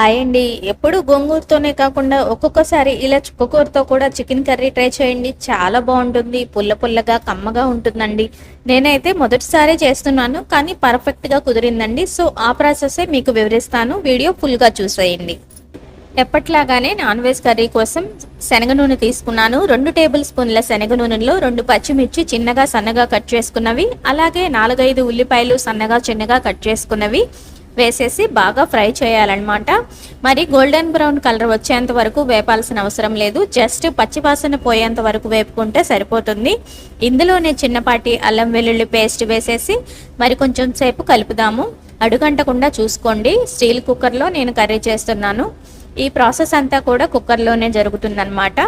Hi అండి ఎప్పుడు గోంగూరతోనే కాకుండా ఒక్కొక్కసారి ఇలా చుక్కకూరతో కూడా చికెన్ కర్రీ ట్రై చేయండి. చాలా బాగుంటుంది. పుల్ల పుల్లగా కమ్మగా ఉంటుందండి. నేనైతే మొదటిసారి చేస్తున్నాను కానీ పర్ఫెక్ట్గా కుదిరిందండి. సో ఆ ప్రాసెసే మీకు వివరిస్తాను. వీడియో ఫుల్గా చూసేయండి. ఎప్పట్లాగానే నాన్ వెజ్ కర్రీ కోసం శనగ నూనె తీసుకున్నాను. రెండు టేబుల్ స్పూన్ల శనగ నూనెలో రెండు పచ్చిమిర్చి చిన్నగా సన్నగా కట్ చేసుకున్నవి. అలాగే నాలుగైదు ఉల్లిపాయలు సన్నగా చిన్నగా కట్ చేసుకున్నవి. వేసేసి బాగా ఫ్రై చేయాలన్నమాట. మరి గోల్డెన్ బ్రౌన్ కలర్ వచ్చేంత వరకు వేపాల్సిన అవసరం లేదు. జస్ట్ పచ్చివాసన పోయేంత వరకు వేపుకుంటే సరిపోతుంది. ఇందులోనే చిన్నపాటి అల్లం వెల్లుల్లి పేస్ట్ వేసేసి మరి కొంచెం సేపు కలుపుదాము. అడుగంటకుండా చూసుకోండి. స్టీల్ కుక్కర్లో నేను కర్రీ చేస్తున్నాను. ఈ ప్రాసెస్ అంతా కూడా కుక్కర్లోనే జరుగుతుందన్నమాట.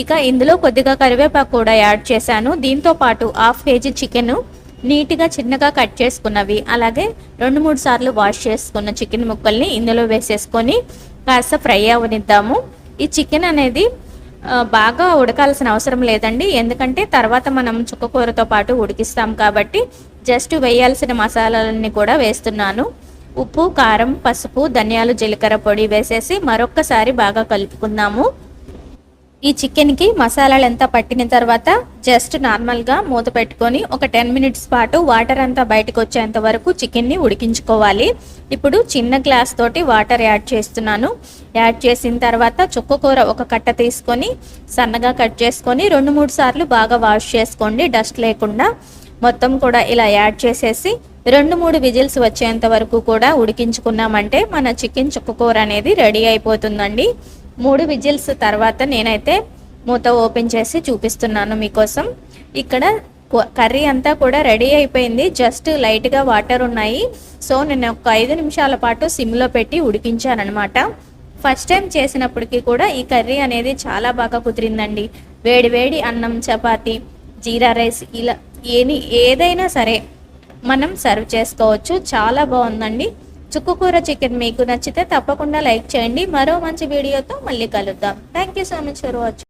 ఇక ఇందులో కొద్దిగా కరివేపాకు కూడా యాడ్ చేశాను. దీంతో పాటు హాఫ్ కేజీ చికెను నీట్గా చిన్నగా కట్ చేసుకున్నవి. అలాగే రెండు మూడు సార్లు వాష్ చేసుకున్న చికెన్ ముక్కల్ని ఇందులో వేసేసుకొని కాస్త ఫ్రై అవనిద్దాము. ఈ చికెన్ అనేది బాగా ఉడకాల్సిన అవసరం లేదండి. ఎందుకంటే తర్వాత మనం చుక్కకూరతో పాటు ఉడికిస్తాం కాబట్టి జస్ట్ వేయాల్సిన మసాలాలన్నీ కూడా వేస్తున్నాను. ఉప్పు కారం పసుపు ధనియాలు జీలకర్ర పొడి వేసేసి మరొక్కసారి బాగా కలుపుకుందాము. ఈ చికెన్కి మసాలాలు ఎంత పట్టిన తర్వాత జస్ట్ నార్మల్గా మూత పెట్టుకొని ఒక టెన్ మినిట్స్ పాటు వాటర్ అంతా బయటకు వచ్చేంత వరకు చికెన్ని ఉడికించుకోవాలి. ఇప్పుడు చిన్న గ్లాస్ తోటి వాటర్ యాడ్ చేస్తున్నాను. యాడ్ చేసిన తర్వాత చుక్కకూర ఒక కట్ట తీసుకొని సన్నగా కట్ చేసుకొని రెండు మూడు సార్లు బాగా వాష్ చేసుకోండి. డస్ట్ లేకుండా మొత్తం కూడా ఇలా యాడ్ చేసేసి రెండు మూడు విజిల్స్ వచ్చేంత వరకు కూడా ఉడికించుకున్నామంటే మన చికెన్ చుక్కకూర అనేది రెడీ అయిపోతుందండి. మూడు విజిల్స్ తర్వాత నేనైతే మూత ఓపెన్ చేసి చూపిస్తున్నాను మీకోసం. ఇక్కడ కర్రీ అంతా కూడా రెడీ అయిపోయింది. జస్ట్ లైట్గా వాటర్ ఉన్నాయి. సో నేను ఒక ఐదు నిమిషాల పాటు సిమ్లో పెట్టి ఉడికించానమాట ఫస్ట్ టైం చేసినప్పటికీ కూడా ఈ కర్రీ అనేది చాలా బాగా కుదిరిందండి. వేడి వేడి అన్నం చపాతి జీరా రైస్ ఇలా ఏని ఏదైనా సరే మనం సర్వ్ చేసుకోవచ్చు. చాలా బాగుందండి. చుక్కుకూర చికెన్ మీకు నచ్చితే తప్పకుండా లైక్ చేయండి. మరో మంచి వీడియోతో మళ్ళీ కలుద్దాం. Thank you so much for watching